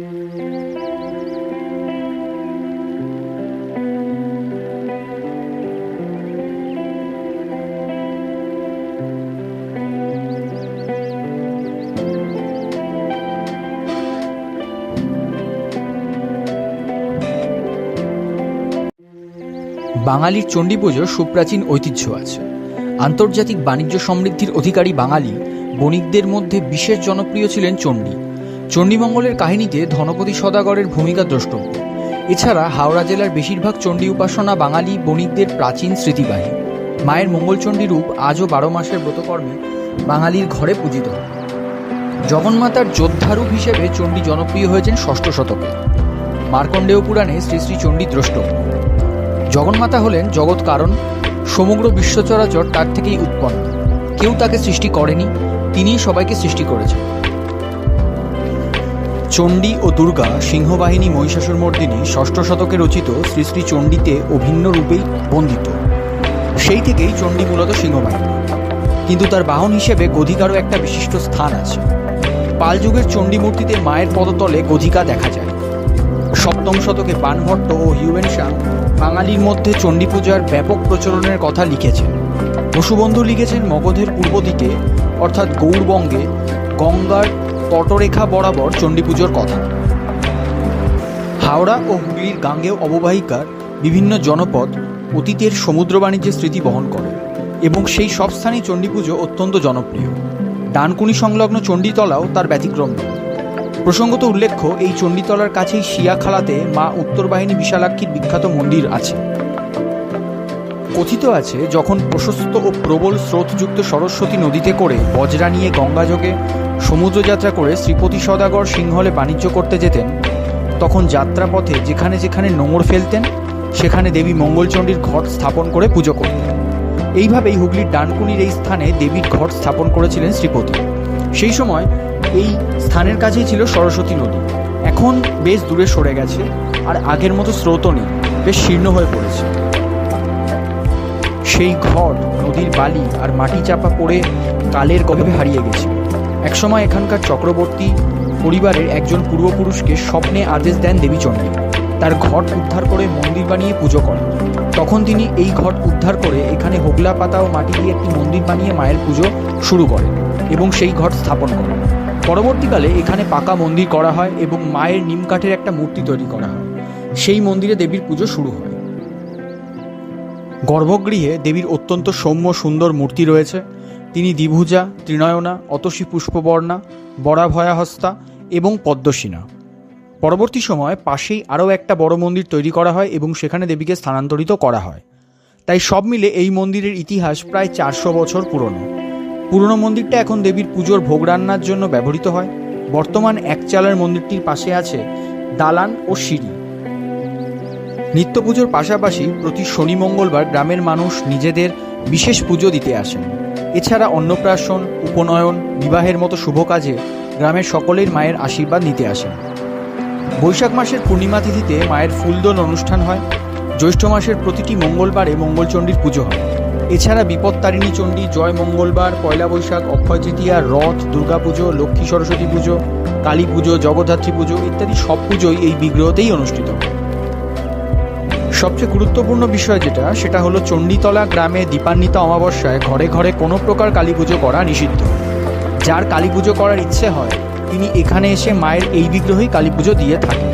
বাঙালির চণ্ডী পুজোর সুপ্রাচীন ঐতিহ্য আছে। আন্তর্জাতিক বাণিজ্য সমৃদ্ধির অধিকারী বাঙালি বণিকদের মধ্যে বিশেষ জনপ্রিয় ছিলেন চণ্ডী। চণ্ডীমঙ্গলের কাহিনীতে ধনপতি সদাগরের ভূমিকা দ্রষ্টব্য। এছাড়া হাওড়া জেলার বেশিরভাগ চণ্ডী উপাসনা বাঙালি বণিকদের প্রাচীন স্মৃতিবাহী। মায়ের মঙ্গলচণ্ডী রূপ আজও বারো মাসের ব্রতকর্মে বাঙালির ঘরে পূজিত। জগন্মাতার যোদ্ধারূপ হিসেবে চণ্ডী জনপ্রিয় হয়েছেন ষষ্ঠ শতকে। মার্কণ্ডেয় পুরাণে শ্রী শ্রী চণ্ডী দ্রষ্টব্য। জগন্মাতা হলেন জগৎ কারণ, সমগ্র বিশ্ব চরাচর তার থেকেই উৎপন্ন। কেউ তাকে সৃষ্টি করেনি, তিনিই সবাইকে সৃষ্টি করেছেন। চণ্ডী ও দুর্গা সিংহবাহিনী মহিষাসুরমর্দিনী ষষ্ঠ শতকে রচিত শ্রী শ্রী চণ্ডীতে অভিন্ন রূপেই বন্দিত। সেই থেকেই চণ্ডী মূলত সিংহবাহিনী। কিন্তু তার বাহন হিসেবে গধিকারও একটা বিশিষ্ট স্থান আছে। পাল যুগের চণ্ডী মূর্তিতে মায়ের পদতলে গধিকা দেখা যায়। সপ্তম শতকে বানভট্ট ও হিউয়েন শাহ বাঙালির মধ্যে চণ্ডী পূজার ব্যাপক প্রচলনের কথা লিখেছেন। বসুবন্ধু লিখেছেন মগধের পূর্ব দিকে, অর্থাৎ গৌড়বঙ্গে গঙ্গার তটরেখা বরাবর চণ্ডী পুজোর কথা। হাওড়া ও হুগলির গাঙ্গেয় অববাহিকার বিভিন্ন জনপদ অতীতের সমুদ্র বাণিজ্যের স্মৃতি বহন করে এবং সেই সব স্থানেই চণ্ডী পুজো অত্যন্ত জনপ্রিয়। ডানকুনি সংলগ্ন চণ্ডীতলাও তার ব্যতিক্রম। প্রসঙ্গত উল্লেখ্য, এই চণ্ডীতলার কাছেই শিয়াখালাতে মা উত্তর বাহিনী বিশালাক্ষীর বিখ্যাত মন্দির আছে। কথিত আছে, যখন প্রশস্ত ও প্রবল স্রোতযুক্ত সরস্বতী নদীতে করে বজরা নিয়ে গঙ্গাযোগে সমুদ্রযাত্রা করে শ্রীপতি সদাগর সিংহলে বাণিজ্য করতে যেতেন, তখন যাত্রাপথে যেখানে যেখানে নোঙর ফেলতেন, সেখানে দেবী মঙ্গলচণ্ডীর ঘট স্থাপন করে পুজো করতেন। এইভাবেই হুগলির ডানকুনির এই স্থানে দেবীর ঘট স্থাপন করেছিলেন শ্রীপতি। সেই সময় এই স্থানের কাছেই ছিল সরস্বতী নদী। এখন বেশ দূরে সরে গেছে, আর আগের মতো স্রোতও নেই, বেশ শীর্ণ হয়ে পড়েছে। সেই ঘট নদীর বালি আর মাটি চাপা পড়ে কালের গভীরে হারিয়ে গেছে। একসময় এখানকার চক্রবর্তী পরিবারের একজন পূর্বপুরুষকে স্বপ্নে আদেশ দেন দেবীচণ্ডী তার ঘট উদ্ধার করে মন্দির বানিয়ে পুজো করেন। তখন তিনি এই ঘট উদ্ধার করে এখানে হোগলা পাতা ও মাটি দিয়ে একটি মন্দির বানিয়ে মায়ের পুজো শুরু করেন এবং সেই ঘট স্থাপন করেন। পরবর্তীকালে এখানে পাকা মন্দির করা হয় এবং মায়ের নিম কাঠের একটা মূর্তি তৈরি করা হয়। সেই মন্দিরে দেবীর পুজো শুরু হয়। গর্ভগৃহে দেবীর অত্যন্ত সৌম্য সুন্দর মূর্তি রয়েছে। তিনি দ্বিভুজা, ত্রিনয়না, অতসী পুষ্পবর্ণা, বরাভয়াহস্তা এবং পদ্মসীনা। পরবর্তী সময় পাশেই আরও একটা বড় মন্দির তৈরি করা হয় এবং সেখানে দেবীকে স্থানান্তরিত করা হয়। তাই সব মিলে এই মন্দিরের ইতিহাস প্রায় চারশো বছর পুরনো। পুরনো মন্দিরটা এখন দেবীর পুজোর ভোগ রান্নার জন্য ব্যবহৃত হয়। বর্তমান একচালার মন্দিরটির পাশে আছে দালান ও সিঁড়ি। নিত্য পুজোর পাশাপাশি প্রতি শনি মঙ্গলবার গ্রামের মানুষ নিজেদের বিশেষ পুজো দিতে আসেন। এছাড়া অন্নপ্রাশন, উপনয়ন, বিবাহের মতো শুভ কাজে গ্রামের সকলের মায়ের আশীর্বাদ নিতে আসেন। বৈশাখ মাসের পূর্ণিমা তিথিতে মায়ের ফুলদোল অনুষ্ঠান হয়। জ্যৈষ্ঠ মাসের প্রতিটি মঙ্গলবারে মঙ্গলচণ্ডীর পুজো হয়। এছাড়া বিপত্তারিণী চণ্ডী, জয় মঙ্গলবার, পয়লা বৈশাখ, অক্ষয় তৃতীয়া, রথ, দুর্গাপুজো, লক্ষ্মী সরস্বতী পুজো, কালী পুজো, জগদ্ধাত্রী পুজো ইত্যাদি সব পুজোই এই বিগ্রহতেই অনুষ্ঠিত হয়। সবচেয়ে গুরুত্বপূর্ণ বিষয় যেটা, সেটা হলো চণ্ডীতলা গ্রামে দীপান্বিত অমাবস্যায় ঘরে ঘরে কোনো প্রকার কালী পুজো করা নিষিদ্ধ। যার কালী পুজো করার ইচ্ছে হয়, তিনি এখানে এসে মায়ের এই বিগ্রহেই কালী পুজো দিয়ে থাকেন।